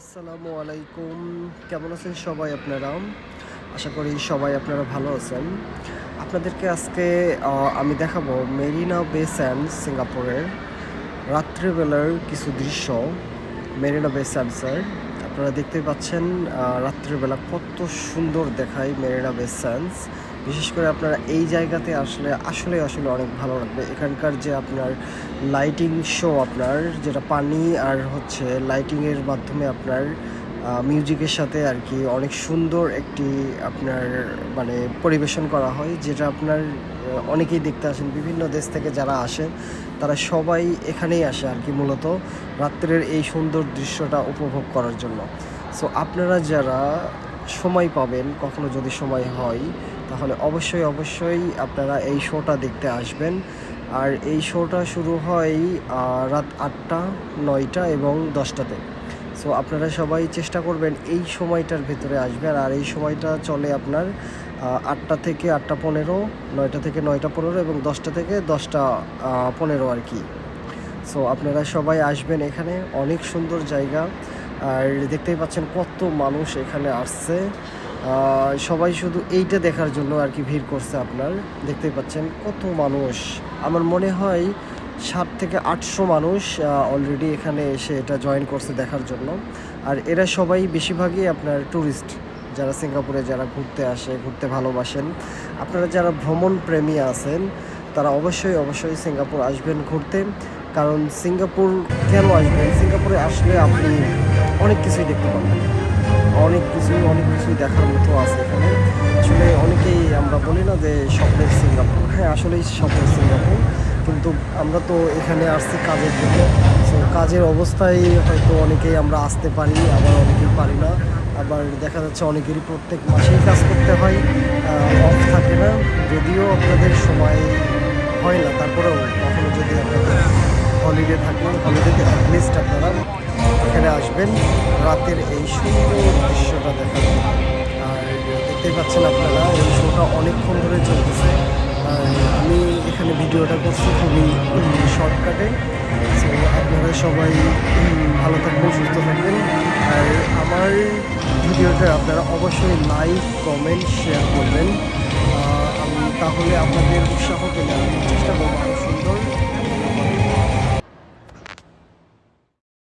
আসসালামু আলাইকুম। কেমন আছেন সবাই আপনারা? আশা করি সবাই আপনারা ভালো আছেন। আপনাদেরকে আজকে আমি দেখাবো মেরিনা বে স্যান্ড সিঙ্গাপুরের রাত্রিবেলার কিছু দৃশ্য। মেরিনা বে স্যান্ডসের আপনারা দেখতেই পাচ্ছেন রাত্রিবেলা কত সুন্দর দেখায় মেরিনা বে স্যান্ডস। বিশেষ করে আপনারা এই জায়গাতে আসলে আসলে আসলে অনেক ভালো লাগবে। এখানকার যে আপনার লাইটিং শো আপনার, যেটা পানি আর হচ্ছে লাইটিংয়ের মাধ্যমে আপনার মিউজিকের সাথে আর কি অনেক সুন্দর একটি আপনার মানে পরিবেশন করা হয়, যেটা আপনার অনেকেই দেখতে আসেন। বিভিন্ন দেশ থেকে যারা আসেন, তারা সবাই এখানেই আসে আর কি মূলত রাত্রের এই সুন্দর দৃশ্যটা উপভোগ করার জন্য। সো আপনারা যারা সময় পাবেন, কখনো যদি সময় হয়, তাহলে অবশ্যই অবশ্যই আপনারা এই শোটা দেখতে আসবেন। আর এই শোটা শুরু হয় রাত আটটা, নয়টা এবং দশটাতে। সো আপনারা সবাই চেষ্টা করবেন এই সময়টার ভেতরে আসবেন। আর এই সময়টা চলে আপনার আটটা থেকে আটটা পনেরো, নয়টা থেকে নয়টা পনেরো এবং দশটা থেকে দশটা পনেরো আর কি। সো আপনারা সবাই আসবেন এখানে। অনেক সুন্দর জায়গা। আর দেখতেই পাচ্ছেন কত মানুষ এখানে আসছে। সবাই শুধু এইটা দেখার জন্য আর কি ভিড় করছে আপনার। দেখতেই পাচ্ছেন কত মানুষ। আমার মনে হয় ষাট থেকে আটশো মানুষ অলরেডি এখানে এসে এটা জয়েন করছে দেখার জন্য। আর এরা সবাই বেশিরভাগই আপনার ট্যুরিস্ট যারা সিঙ্গাপুরে যারা ঘুরতে আসে, ঘুরতে ভালোবাসেন। আপনারা যারা ভ্রমণ প্রেমী আছেন, তারা অবশ্যই অবশ্যই সিঙ্গাপুর আসবেন ঘুরতে। কারণ সিঙ্গাপুর কেন আসবেন? সিঙ্গাপুরে আসলে আপনি অনেক কিছুই দেখতে পাবেন। অনেক কিছু অনেক কিছুই দেখার মতো আছে এখানে। আসলে অনেকেই আমরা বলি না যে স্বপ্নের সিঙ্গাপুর। হ্যাঁ আসলেই স্বপ্নের সিঙ্গাপুর। কিন্তু আমরা তো এখানে আসছি কাজের জন্য। তো কাজের অবস্থায় হয়তো অনেকেই আমরা আসতে পারি, আবার অনেকেই পারি না। আবার দেখা যাচ্ছে অনেকেরই প্রত্যেক মাসেই কাজ করতে হয়। অফ থাকে না। যদিও আপনাদের সময় হয় না, তারপরেও কখনো যদি আপনাদের হলিডে থাকে হলিডেতে অ্যাটলিস্ট আপনারা আসবেন রাতের এই সুন্দর দৃশ্যটা দেখার আর দেখতেই পাচ্ছেন আপনারা, এই শোটা অনেকক্ষণ ধরে চলতেছে। আমি এখানে ভিডিওটা করছি খুবই শর্টকাটে আপনারা সবাই ভালো থাকবেন, সুস্থ থাকবেন। আর আমার ভিডিওটা আপনারা অবশ্যই লাইক কমেন্ট শেয়ার করবেন। আমি তাহলে আপনাদের উৎসাহ পেলে আমি চেষ্টা করব।